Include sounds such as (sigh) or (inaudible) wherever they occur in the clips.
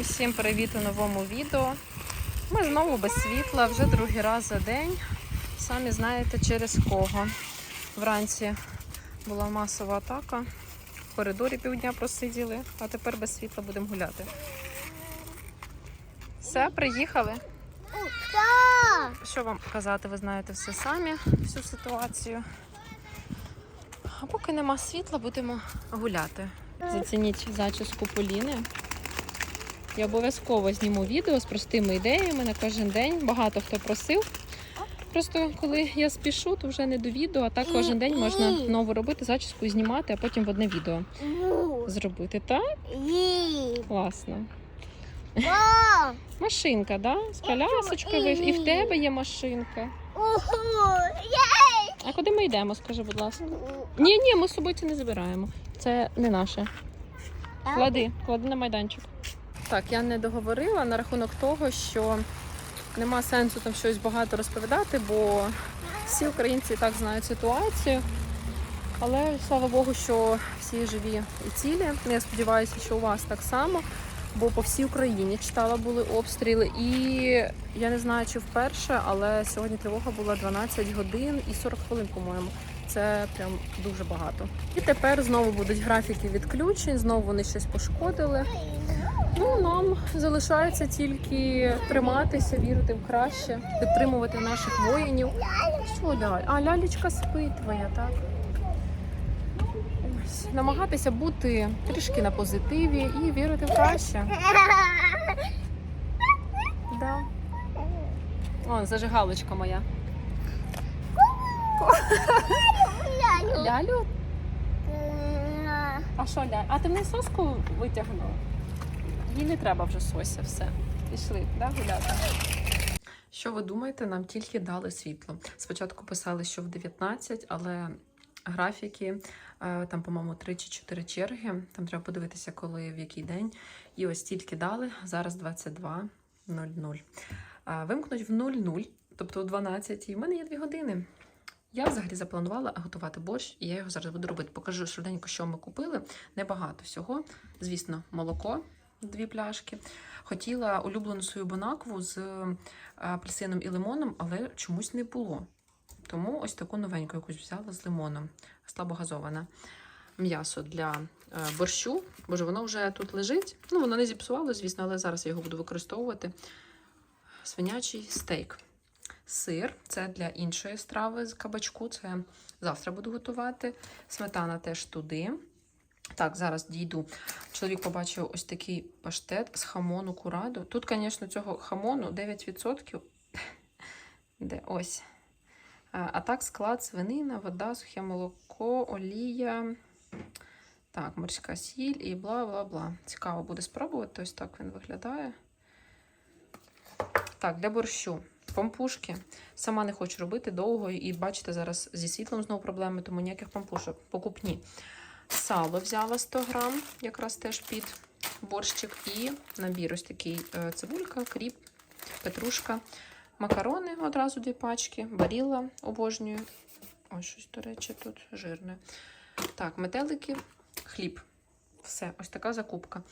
Усім привіт у новому відео. Ми знову без світла, вже другий раз за день. Самі знаєте через кого. Вранці була масова атака. В коридорі півдня просиділи, а тепер без світла будемо гуляти. Все, приїхали. Що вам казати, ви знаєте все самі, всю ситуацію. А поки нема світла, будемо гуляти. Зацініть зачіску Поліни. Я обов'язково зніму відео з простими ідеями на кожен день. Багато хто просив. Просто коли я спішу, то вже не до відео, а так кожен день можна нову робити зачіску і знімати, а потім в одне відео зробити. Так? Класно. Машинка, да? З колясочкою І в тебе є машинка. А куди ми йдемо, скажи, будь ласка? Ні, ні, ми з собою це не забираємо. Це не наше. Клади, клади на майданчик. Так, я не договорила на рахунок того, що нема сенсу там щось багато розповідати, бо всі українці і так знають ситуацію. Але слава Богу, що всі живі і цілі. Я сподіваюся, що у вас так само. Бо по всій Україні читала були обстріли, і я не знаю, чи вперше, але сьогодні тривога була 12 годин і 40 хвилин, по-моєму. Це прям дуже багато. І тепер знову будуть графіки відключень, знову вони щось пошкодили. Ну, нам залишається тільки триматися, вірити в краще, підтримувати наших воїнів. Що ляль? А лялечка спить твоя, так? Намагатися бути трішки на позитиві і вірити в краще. Да. О, зажигалочка моя. Лялю? А що ляль? А ти мені соску витягнула? Їй не треба вже сося, все. Пішли, да, гуляти. Що ви думаєте, нам тільки дали світло. Спочатку писали, що в 19, але графіки, е, там, по-моєму, 3 чи 4 черги. Там треба подивитися, коли в який день. І ось тільки дали. Зараз 22.00. Е, Вимкнуть в 00, тобто о 12, і в мене є 2 години. Я взагалі запланувала готувати борщ, і я його зараз буду робити. Покажу швиденько, що ми купили. Небагато всього. Звісно, молоко, дві пляшки. Хотіла улюблену свою бонакву з е, апельсином і лимоном, але чомусь не було. Тому ось таку новеньку якусь взяла з лимоном, слабогазована. М'ясо для е, борщу, боже, воно вже тут лежить. Ну, воно не зіпсувало, звісно, але зараз я його буду використовувати. Свинячий стейк. Сир це для іншої страви з кабачку. Це завтра буду готувати. Сметана теж туди. Так, зараз дійду. Чоловік побачив ось такий паштет з хамону кураду. Тут, звісно, цього хамону 9%. (laughs) Де ось. А так, склад, свинина, вода, сухе молоко, олія. Так, морська сіль і бла бла бла. Цікаво буде спробувати. Ось так він виглядає. Так, для борщу. Пампушки. Сама не хочу робити довго, і бачите, зараз зі світлом знову проблеми, тому ніяких пампушок. Покупні. Сало взяла 100 грам, якраз теж під борщик. І набір ось такий е, цибулька, кріп, петрушка, макарони одразу дві пачки, баріла обожнюю. Ось щось, до речі, тут жирне. Так, метелики, хліб. Все, ось така закупка.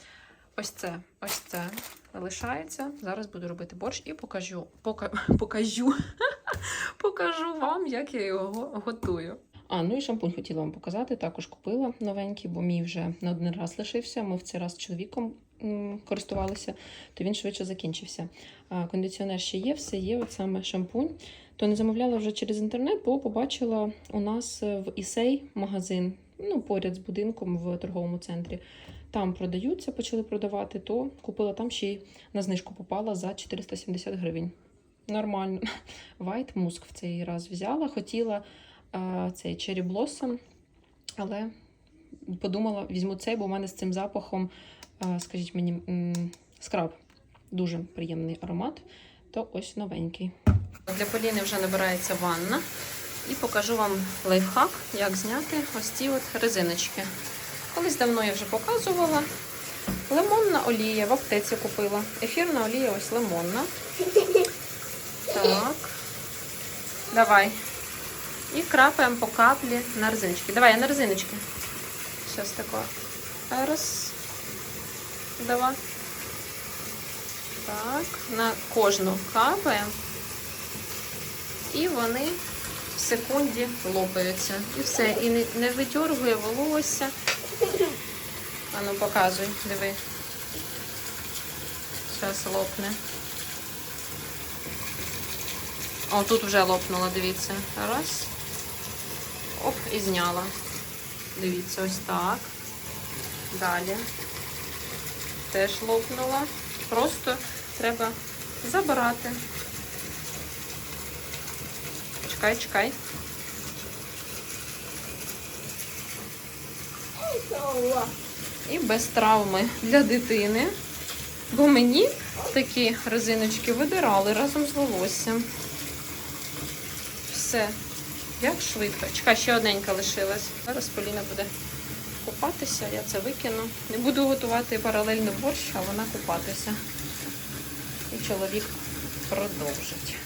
Ось це, ось це лишається. Зараз буду робити борщ і покажу, пока, (laughs) покажу, (laughs) покажу вам, як я його готую. А, ну і шампунь хотіла вам показати. Також купила новенький, бо мій вже не один раз лишився. Ми в цей раз з чоловіком користувалися, то він швидше закінчився. А, кондиціонер ще є, все є, от саме шампунь. То не замовляла вже через інтернет, бо побачила у нас в Ісей магазин, ну, поряд з будинком в торговому центрі. Там продаються, почали продавати, то купила там ще й на знижку попала за 470 гривень. Нормально. (laughs) White Musk в цей раз взяла. Хотіла цей Cherry Blossom, але подумала, візьму цей, бо в мене з цим запахом, скажіть мені, скраб. Дуже приємний аромат. То ось новенький. Для Поліни вже набирається ванна. І покажу вам лайфхак, як зняти ось ці от резиночки. Колись давно я вже показувала. Лимонна олія в аптеці купила. Ефірна олія ось лимонна. Так. Давай. І крапаємо по каплі на резиночки. Давай, я на резиночки. Зараз тако. Раз. Два. Так, на кожну капає. І вони в секунді лопаються. І все. І не, не витягує волосся. Ану, показуй, диви. Зараз лопне. О, тут вже лопнула, дивіться. Раз. Оп, і зняла. Дивіться, ось так. Далі. Теж лопнула. Просто треба забирати. Чекай, чекай. І без травми для дитини. Бо мені такі резиночки видирали разом з волоссям. Все. Як швидко. Чекай, ще одненька лишилась. Зараз Поліна буде купатися, я це викину. Не буду готувати паралельно борщ, а вона купатися. І чоловік продовжить.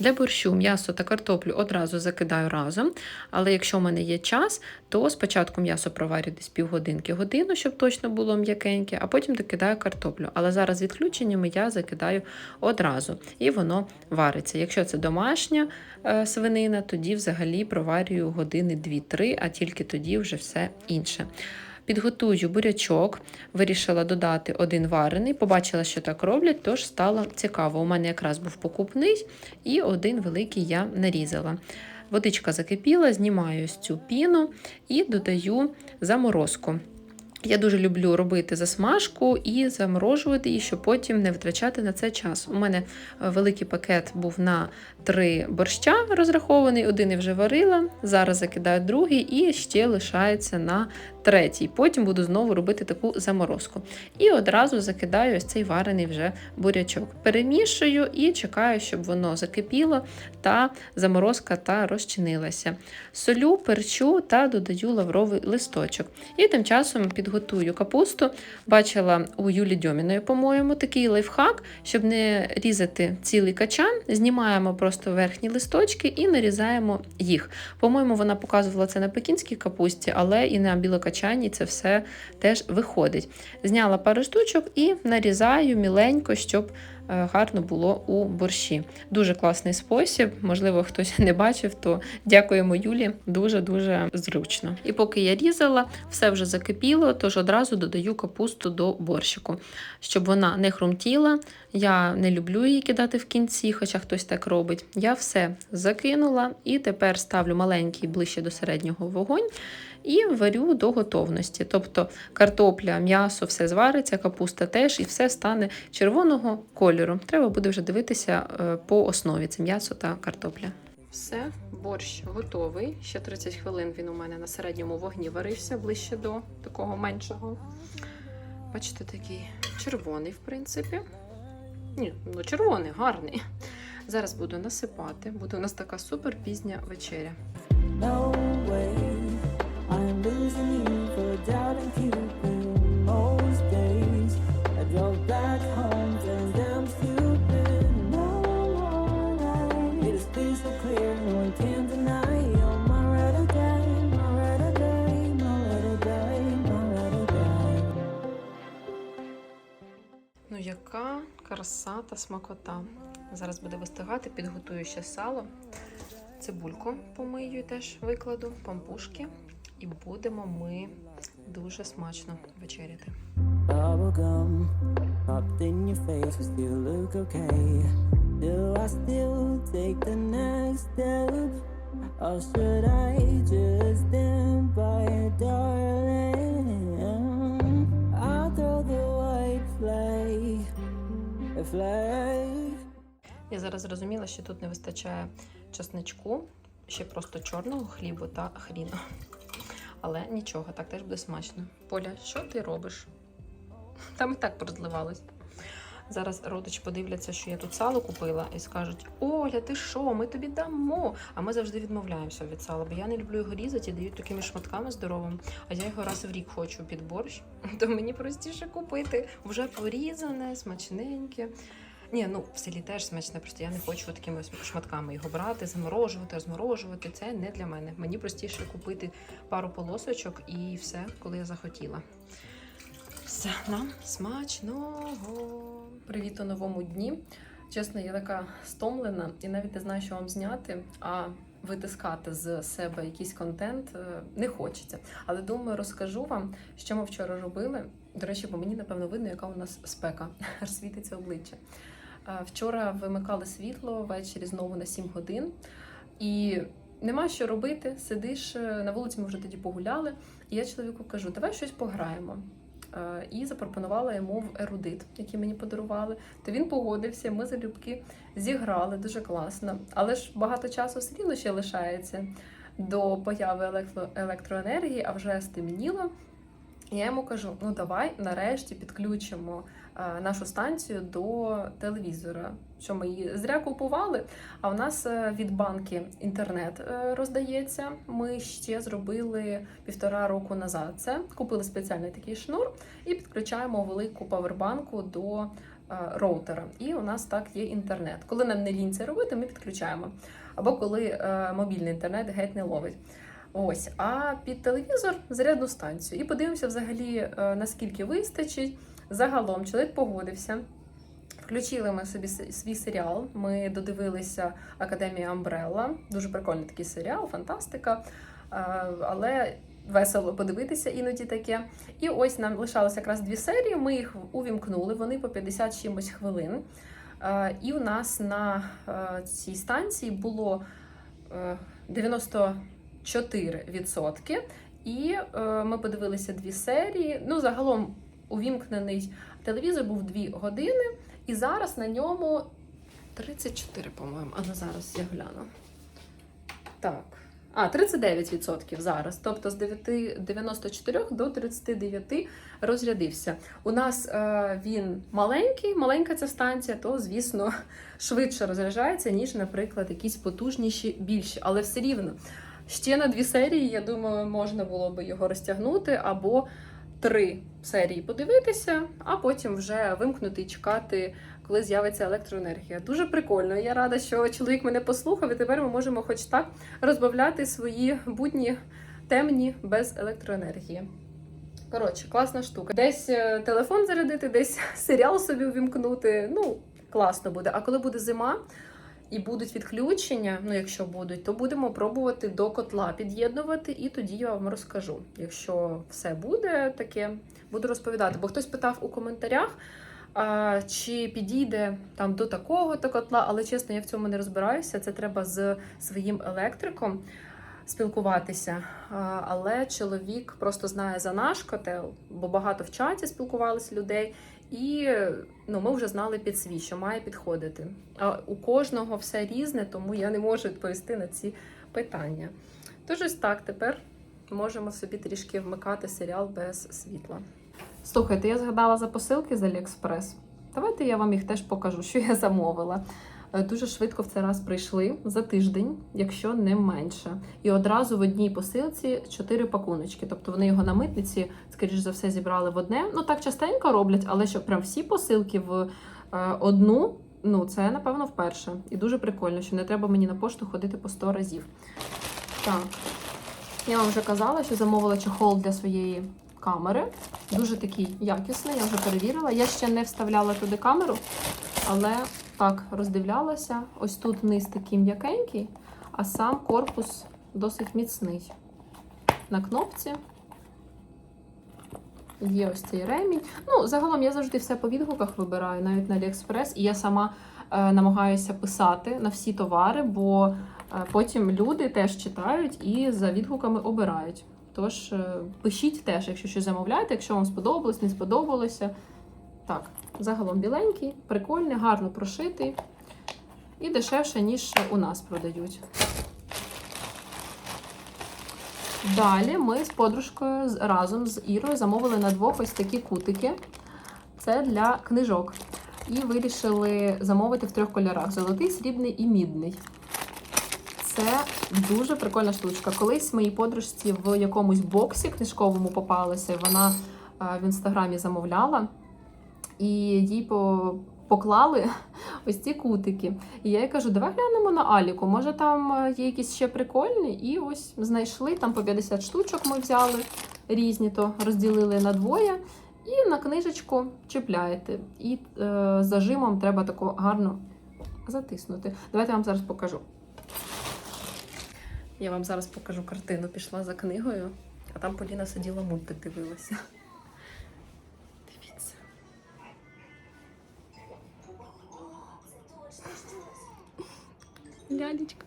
Для борщу м'ясо та картоплю одразу закидаю разом. Але якщо в мене є час, то спочатку м'ясо проварю десь півгодинки годину, щоб точно було м'якеньке, а потім докидаю картоплю. Але зараз з відключеннями я закидаю одразу і воно вариться. Якщо це домашня е, свинина, тоді взагалі проварюю години 2-3, а тільки тоді вже все інше. Підготую бурячок, вирішила додати один варений, побачила, що так роблять, тож стало цікаво. У мене якраз був покупний і один великий я нарізала. Водичка закипіла, знімаю ось цю піну і додаю заморозку. Я дуже люблю робити засмажку і заморожувати її, щоб потім не витрачати на це час. У мене е, великий пакет був на три борща розрахований, один я вже варила. Зараз закидаю другий і ще лишається на третій. Потім буду знову робити таку заморозку. І одразу закидаю ось цей варений вже бурячок. Перемішую і чекаю, щоб воно закипіло та заморозка та розчинилася. Солю, перчу та додаю лавровий листочок. І тим часом підготую капусту. Бачила у Юлі Дьоміної, по-моєму, такий лайфхак, щоб не різати цілий качан, знімаємо просто верхні листочки і нарізаємо їх. По-моєму, вона показувала це на пекінській капусті, але і на білокачанні це все теж виходить. Зняла пару штучок і нарізаю міленько, щоб е, гарно було у борщі. Дуже класний спосіб. Можливо, хтось не бачив, то дякуємо Юлі. Дуже-дуже зручно. І поки я різала, все вже закипіло, тож одразу додаю капусту до борщику, щоб вона не хрумтіла. Я не люблю її кидати в кінці, хоча хтось так робить. Я все закинула і тепер ставлю маленький ближче до середнього вогонь і варю до готовності. Тобто картопля, м'ясо, все звариться, капуста теж, і все стане червоного кольору. Треба буде вже дивитися е, по основі це м'ясо та картопля. Все, борщ готовий. Ще 30 хвилин він у мене на середньому вогні варився ближче до такого меншого. Бачите, такий червоний, в принципі. Ні, ну червоний, гарний. Зараз буду насипати. Буде у нас така супер пізня вечеря. Смакота. Зараз буде вистигати, підготую ще сало, цибульку помию теж викладу, пампушки. І будемо ми дуже смачно вечеряти. Or should I just stand by you, darling? Я зараз зрозуміла, що тут не вистачає чесничку, ще просто чорного хлібу та хріну. Але нічого, так теж буде смачно. Поля, що ти робиш? Там і так порозливалось. Зараз родичі подивляться, що я тут сало купила, і скажуть: Оля, ти що, ми тобі дамо. А ми завжди відмовляємося від сала, бо я не люблю його різати і дають такими шматками здоровими. А я його раз в рік хочу під борщ, (laughs) то мені простіше купити вже порізане, смачненьке. Ні, ну в селі теж смачне, просто я не хочу такими шматками його брати, заморожувати, розморожувати. Це не для мене. Мені простіше купити пару полосочок і все, коли я захотіла. Все, нам смачного. Привіт у новому дні. Чесно, я така стомлена і навіть не знаю, що вам зняти, а витискати з себе якийсь контент е, не хочеться. Але думаю, розкажу вам, що ми вчора робили. До речі, бо мені напевно видно, яка у нас спека, (laughs) аж світиться обличчя. Е, Вчора вимикали світло ввечері знову на 7 годин. І нема що робити. Сидиш е, на вулиці, ми вже тоді погуляли. І я чоловіку кажу, давай щось пограємо. Е, І запропонувала йому в ерудит, який мені подарували. То він погодився. Ми залюбки зіграли дуже класно. Але ж багато часу все рівно ще лишається до появи електро- електроенергії, а вже стемніло. Я йому кажу: ну давай нарешті підключимо нашу станцію до телевізора. Що ми її зря купували. А в нас е, від банки інтернет е, роздається. Ми ще зробили півтора року назад. Це купили спеціальний такий шнур і підключаємо велику павербанку до е, роутера. І у нас так є інтернет. Коли нам не лінь це робити, ми підключаємо. Або коли е, мобільний інтернет геть не ловить. Ось, а під телевізор зарядну станцію. І подивимося взагалі, е, наскільки вистачить. Загалом чоловік погодився. Включили ми собі свій серіал. Ми додивилися Академія Амбрелла. Дуже прикольний такий серіал, фантастика. Е, Але весело подивитися іноді таке. І ось нам лишалося якраз дві серії. Ми їх увімкнули. Вони по 50 чимось хвилин. Е, І у нас на е, цій станції було е, 94%. І е, ми подивилися дві серії. Ну, загалом увімкнений телевізор був 2 години, і зараз на ньому 34, по-моєму. А ну зараз я гляну. Так. А, 39% зараз. Тобто з 9, 94 до 39 розрядився. У нас е, він маленький, маленька ця станція, то, звісно, (laughs) швидше розряджається, ніж, наприклад, якісь потужніші, більші. Але все рівно. Ще на дві серії, я думаю, можна було би його розтягнути, або три серії подивитися, а потім вже вимкнути і чекати, коли з'явиться електроенергія. Дуже прикольно. Я рада, що чоловік мене послухав, і тепер ми можемо хоч так розбавляти свої будні темні без електроенергії. Коротше, класна штука. Десь е, телефон зарядити, десь (laughs) серіал собі увімкнути. Ну, класно буде. А коли буде зима і будуть відключення, ну якщо будуть, то будемо пробувати до котла під'єднувати, і тоді я вам розкажу. Якщо все буде таке, буду розповідати. Бо хтось питав у коментарях. А, чи підійде там до такого то котла, але чесно, я в цьому не розбираюся. Це треба з своїм електриком спілкуватися. Але чоловік просто знає за наш котел, бо багато в чаті спілкувалися людей, і ну, ми вже знали під свій, що має підходити. А у кожного все різне, тому я не можу відповісти на ці питання. Тож ось так, тепер можемо собі трішки вмикати серіал без світла. Слухайте, я згадала за посилки з Аліекспрес. Давайте я вам їх теж покажу, що я замовила. Е, Дуже швидко в цей раз прийшли за тиждень, якщо не менше. І одразу в одній посилці чотири пакуночки. Тобто вони його на митниці, скоріш за все, зібрали в одне. Ну так частенько роблять, але щоб прям всі посилки в е, одну. Ну, це напевно вперше. І дуже прикольно, що не треба мені на пошту ходити по 100 разів. Так, я вам вже казала, що замовила чохол для своєї камери. Дуже такий якісний, я вже перевірила. Я ще не вставляла туди камеру, але так роздивлялася. Ось тут низ такий м'якенький, а сам корпус досить міцний. На кнопці є ось цей ремінь. Ну, загалом я завжди все по відгуках вибираю, навіть на AliExpress, і я сама е, намагаюся писати на всі товари, бо е, потім люди теж читають і за відгуками обирають. Тож е, пишіть теж, якщо щось замовляєте, якщо вам сподобалось, не сподобалося. Так, загалом біленький, прикольний, гарно прошитий і дешевше, ніж у нас продають. Далі ми з подружкою разом з Ірою замовили на двох ось такі кутики. Це для книжок. І вирішили замовити в трьох кольорах: золотий, срібний і мідний. Це дуже прикольна штучка. Колись моїй подружці в якомусь боксі книжковому попалася, вона е, в інстаграмі замовляла, і їй по- поклали (laughs) ось ці кутики. І я їй кажу, давай глянемо на Аліку. Може там е, є якісь ще прикольні? І ось знайшли там по 50 штучок. Ми взяли різні, то розділили на двоє. І на книжечку чіпляєте. І е, зажимом треба тако гарно затиснути. Давайте я вам зараз покажу. Я вам зараз покажу картину. Пішла за книгою, а там Поліна сиділа мультик дивилася. Лялечка.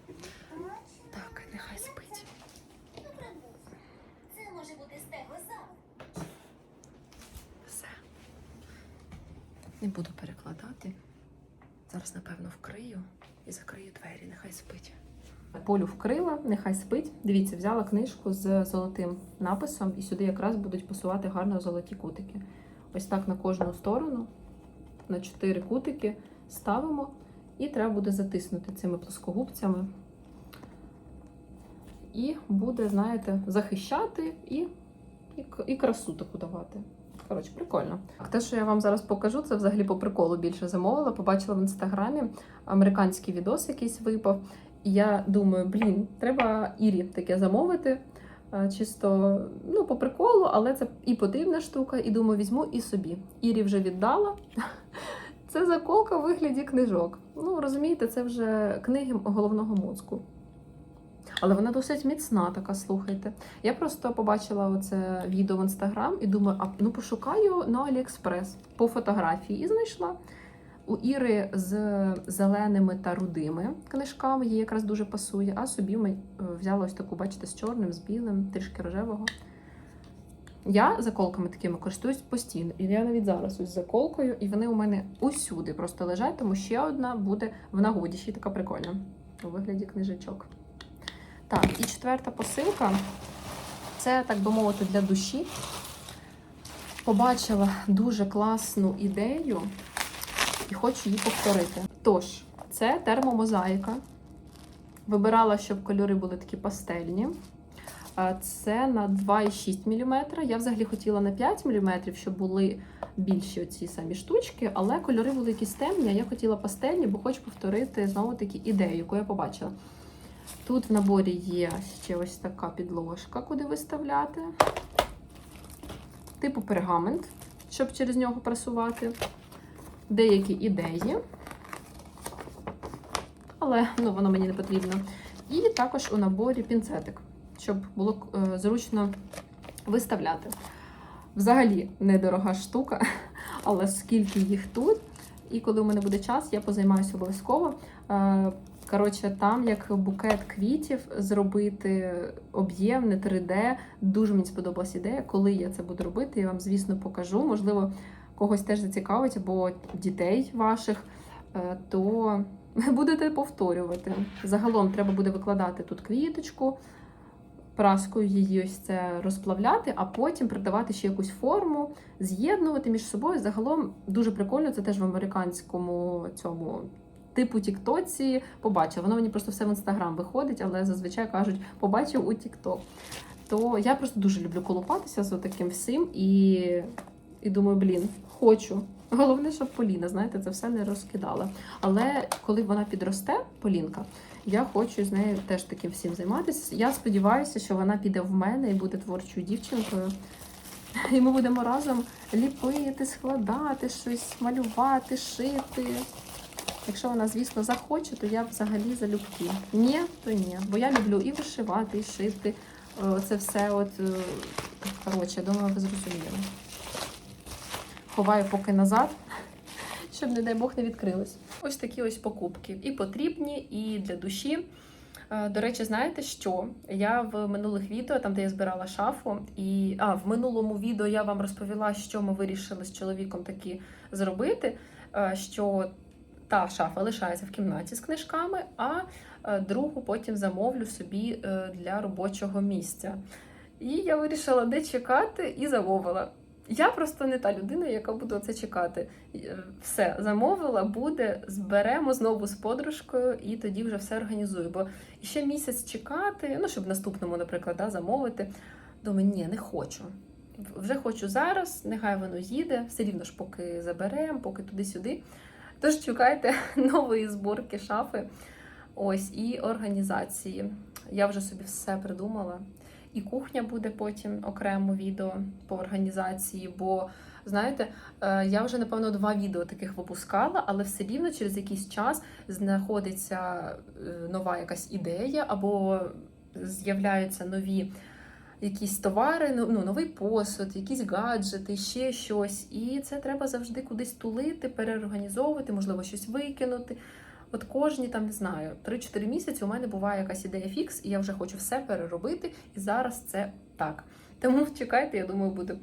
Так, нехай спить. Це може бути. Все. Не буду перекладати. Зараз, напевно, вкрию і закрию двері, нехай спить. Полю вкрила, нехай спить. Дивіться, взяла книжку з золотим написом, і сюди якраз будуть пасувати гарно золоті кутики. Ось так на кожну сторону, на чотири кутики ставимо, і треба буде затиснути цими плоскогубцями. І буде, знаєте, захищати і, і, і красу таку давати. Коротше, прикольно. Те, що я вам зараз покажу, це взагалі по приколу більше замовила. Побачила в інстаграмі американський відос якийсь випав. І я думаю, блін, треба Ірі таке замовити. е, Чисто ну, по приколу, але це і потрібна штука, і думаю, візьму і собі. Ірі вже віддала. Це заколка в вигляді книжок. Ну, розумієте, це вже книги головного мозку. Але вона досить міцна, така, слухайте. Я просто побачила оце відео в інстаграм і думаю, а ну пошукаю на Аліекспрес по фотографії і знайшла. У Іри з зеленими та рудими книжками їй якраз дуже пасує, а собі е, взяла ось таку, бачите, з чорним, з білим, трішки рожевого. Я заколками такими користуюсь постійно. І я навіть зараз ось заколкою, і вони у мене усюди просто лежать, тому ще одна буде в нагоді, ще така прикольна у вигляді книжечок. Так, і четверта посилка це, так би мовити, для душі. Побачила дуже класну ідею і хочу її повторити. Тож, це термомозаїка. Вибирала, щоб кольори були такі пастельні. Це на 2,6 мм. Я взагалі хотіла на 5 мм, щоб були більші оці самі штучки, але кольори були якісь темні, я хотіла пастельні, бо хочу повторити знову таки ідею, яку я побачила. Тут в наборі є ще ось така підложка, куди виставляти. Типу пергамент, щоб через нього прасувати. Деякі ідеї. Але ну, воно мені не потрібно. І також у наборі пінцетик, щоб було е, зручно виставляти. Взагалі недорога штука, (laughs) але скільки їх тут. І коли у мене буде час, я позаймаюся обов'язково. Е, Коротше, там як букет квітів зробити об'ємне 3D. Дуже мені сподобалась ідея. Коли я це буду робити, я вам, звісно, покажу. Можливо, когось теж зацікавить, або дітей ваших, е, то (laughs) будете повторювати. Загалом треба буде викладати тут квіточку, праскою її ось це розплавляти, а потім придавати ще якусь форму, з'єднувати між собою. Загалом дуже прикольно, це теж в американському цьому типу Тіктоці побачила. Воно мені просто все в інстаграм виходить, але зазвичай кажуть, побачив у Тікток. То я просто дуже люблю колупатися з таким всім і, і думаю, блін, хочу. Головне, щоб Поліна, знаєте, це все не розкидала. Але коли вона підросте, Полінка, я хочу з нею теж таким всім займатися. Я сподіваюся, що вона піде в мене і буде творчою дівчинкою. І ми будемо разом ліпити, складати щось, малювати, шити. Якщо вона, звісно, захоче, то я взагалі залюбки. Ні, то ні. Бо я люблю і вишивати, і шити. Е, Це все от. е, Коротше, думаю, ви зрозуміли. Ховаю поки назад, щоб, не дай Бог, не відкрилось. Ось такі ось покупки. І потрібні, і для душі. Е, До речі, знаєте що? Я в минулих відео, там де я збирала шафу, і а в минулому відео я вам розповіла, що ми вирішили з чоловіком таки зробити. е, Що та шафа лишається в кімнаті з книжками, а е, другу потім замовлю собі для робочого місця. І я вирішила де чекати і замовила. Я просто не та людина, яка буде це чекати. Е, Все, замовила, буде, зберемо знову з подружкою і тоді вже все організую. Бо ще місяць чекати, ну щоб наступному, наприклад, да, замовити. Думаю, ні, не хочу. Вже хочу зараз, нехай воно їде, все рівно ж поки заберемо, поки туди-сюди. Тож чекайте (laughs) нової зборки шафи. Ось і організації. Я вже собі все придумала. І кухня буде потім окремо відео по організації, бо Знаєте, е, я вже напевно два відео таких випускала, але все рівно через якийсь час знаходиться е, нова якась ідея, або з'являються нові якісь товари, ну, ну, новий посуд, якісь гаджети, ще щось. І це треба завжди кудись тулити, переорганізовувати, можливо, щось викинути. От кожні там не знаю, 3-4 місяці у мене буває якась ідея фікс, і я вже хочу все переробити. І зараз це так. Тому чекайте, я думаю, буде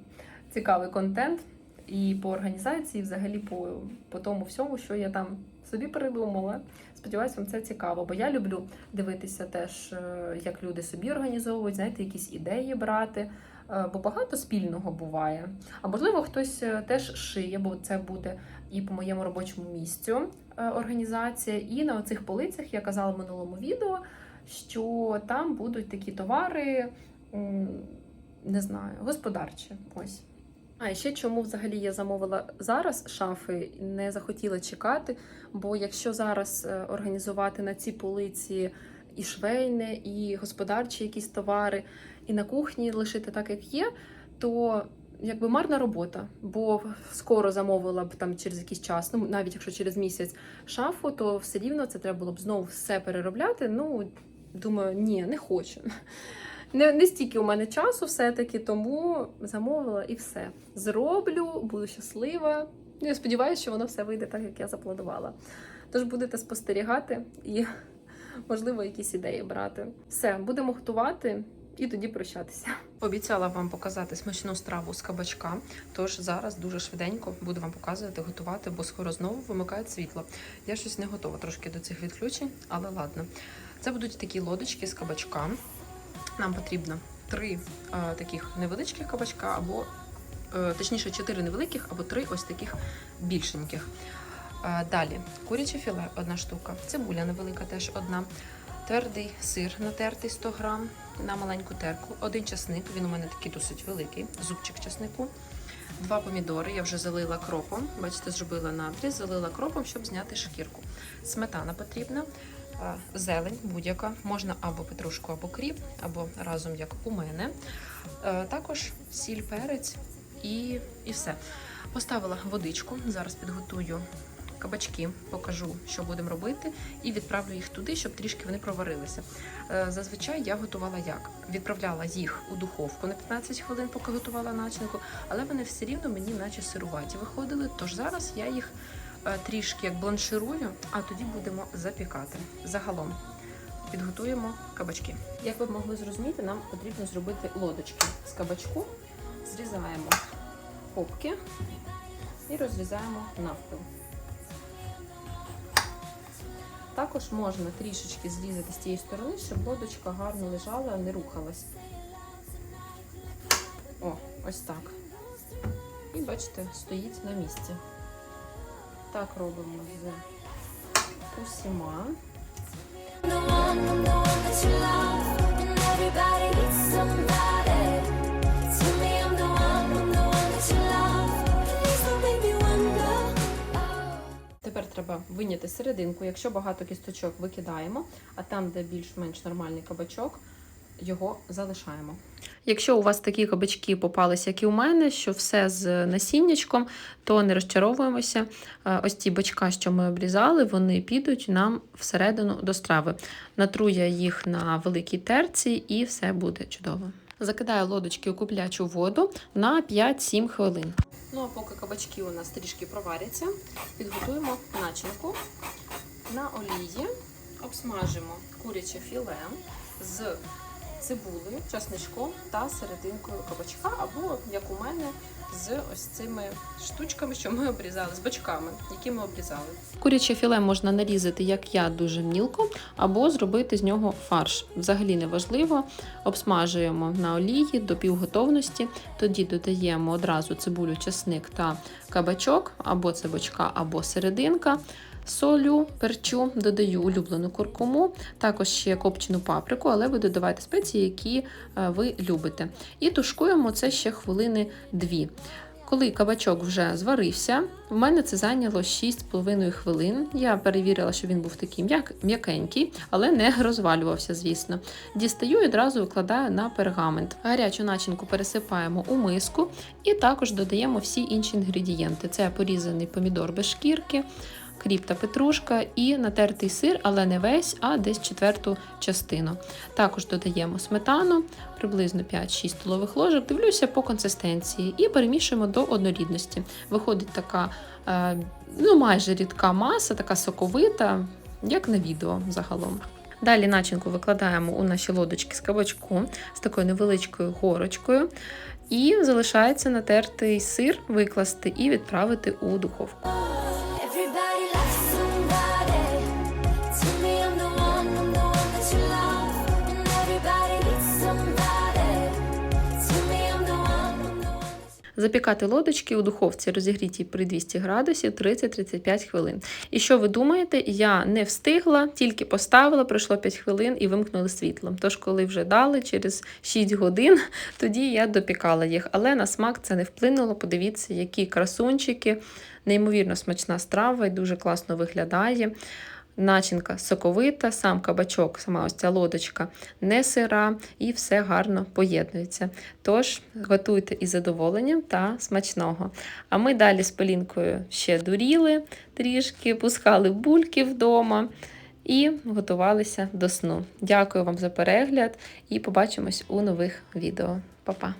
цікавий контент і по організації, і взагалі по, по тому всьому, що я там собі придумала. Сподіваюсь, вам це цікаво, бо я люблю дивитися теж, е, як люди собі організовують, знаєте, якісь ідеї брати. е, Бо багато спільного буває. А можливо, хтось е, теж шиє, бо це буде і по моєму робочому місцю організація. І на оцих полицях я казала в минулому відео, що там будуть такі товари, не знаю, господарчі. Ось. А ще чому взагалі я замовила зараз шафи, не захотіла чекати. Бо якщо зараз е, організувати на цій полиці і швейне, і господарчі якісь товари, і на кухні лишити так, як є, то якби марна робота. Бо скоро замовила б там через якийсь час, ну навіть якщо через місяць шафу, то все рівно це треба було б знову все переробляти. Ну думаю, ні, не хочу. (laughs) Не, не стільки у мене часу все-таки, тому замовила і все. Зроблю, буду щаслива. Ну, я сподіваюся, що воно все вийде так, як я запланувала. Тож будете спостерігати і, (laughs) можливо, якісь ідеї брати. Все, будемо готувати і тоді прощатися. Обіцяла вам показати смачну страву з кабачка. Тож зараз дуже швиденько буду вам показувати, готувати, бо скоро знову вимикають світло. Я щось не готова трошки до цих відключень, але ладно. Це будуть такі лодочки з кабачка. Нам потрібно три е, таких невеличких кабачка, або е, точніше, чотири невеликих, або три ось таких більшеньких. Е, далі куряче філе одна штука, цибуля невелика теж одна. Твердий сир натертий 100 грам на маленьку терку. Один часник, він у мене такий досить великий, зубчик часнику. Два помідори, я вже залила кропом. Бачите, зробила надріз, залила кропом, щоб зняти шкірку. Сметана потрібна, зелень будь-яка, можна або петрушку, або кріп, або разом, як у мене. Е, Також сіль, перець і, і все. Поставила водичку, зараз підготую кабачки, покажу, що будемо робити, і відправлю їх туди, щоб трішки вони проварилися. Е, Зазвичай я готувала як? Відправляла їх у духовку на 15 хвилин, поки готувала начинку, але вони все рівно мені наче сируваті виходили. Тож зараз я їх е, трішки як бланширую, а тоді будемо запікати. Загалом підготуємо кабачки. Як ви могли зрозуміти, нам потрібно зробити лодочки з кабачку. Зрізаємо попки і розрізаємо навпіл. Також можна трішечки зрізати з тієї сторони, щоб лодочка гарно лежала, не рухалась. О, ось так. І бачите, стоїть на місці. Так робимо з усіма. Тепер треба виняти серединку. Якщо багато кісточок викидаємо, а там, де більш-менш нормальний кабачок, його залишаємо. Якщо у вас такі кабачки попалися, як і у мене, що все з насіннячком, то не розчаровуємося. Е, Ось ті бачка, що ми обрізали, вони підуть нам всередину до страви. Натру я їх на великій терці і все буде чудово. Закидаю лодочки у куплячу воду на 5-7 хвилин. Ну а поки кабачки у нас трішки проваряться, підготуємо начинку. На олії обсмажимо куряче філе з цибулею, часничком та серединкою кабачка, або, як у мене, з ось цими штучками, що ми обрізали, з бочками, які ми обрізали. Куряче філе можна нарізати, як я, дуже мілко, або зробити з нього фарш. Взагалі не важливо. Обсмажуємо на олії до півготовності, тоді додаємо одразу цибулю, чесник та кабачок, або це бочка, або серединка. Солю, перчу, додаю улюблену куркуму, також ще копчену паприку, але ви додавайте спеції, які е, ви любите. І тушкуємо це ще хвилини дві. Коли кабачок вже зварився, в мене це зайняло 6,5 хвилин. Я перевірила, що він був такий м'як- м'якенький, але не розвалювався, звісно. Дістаю і одразу викладаю на пергамент. Гарячу начинку пересипаємо у миску і також додаємо всі інші інгредієнти. Це порізаний помідор без шкірки, кріп та петрушка і натертий сир, але не весь, а десь четверту частину. Також додаємо сметану, приблизно 5-6 столових ложок. Дивлюся по консистенції і перемішуємо до однорідності. Виходить така е, ну, майже рідка маса, така соковита, як на відео загалом. Далі начинку викладаємо у наші лодочки з кабачку з такою невеличкою горочкою. І залишається натертий сир викласти і відправити у духовку. Запікати лодочки у духовці розігрітій при 200 градусів 30-35 хвилин. І що ви думаєте, я не встигла, тільки поставила, пройшло 5 хвилин і вимкнули світло. Тож, коли вже дали через 6 годин, (laughs) тоді я допікала їх. Але на смак це не вплинуло. Подивіться, які красунчики, неймовірно смачна страва і дуже класно виглядає. Начинка соковита, сам кабачок, сама ось ця лодочка не сира і все гарно поєднується. Тож готуйте із задоволенням та смачного. А ми далі з Полінкою ще дуріли трішки, пускали бульки вдома і готувалися до сну. Дякую вам за перегляд і побачимось у нових відео. Па-па!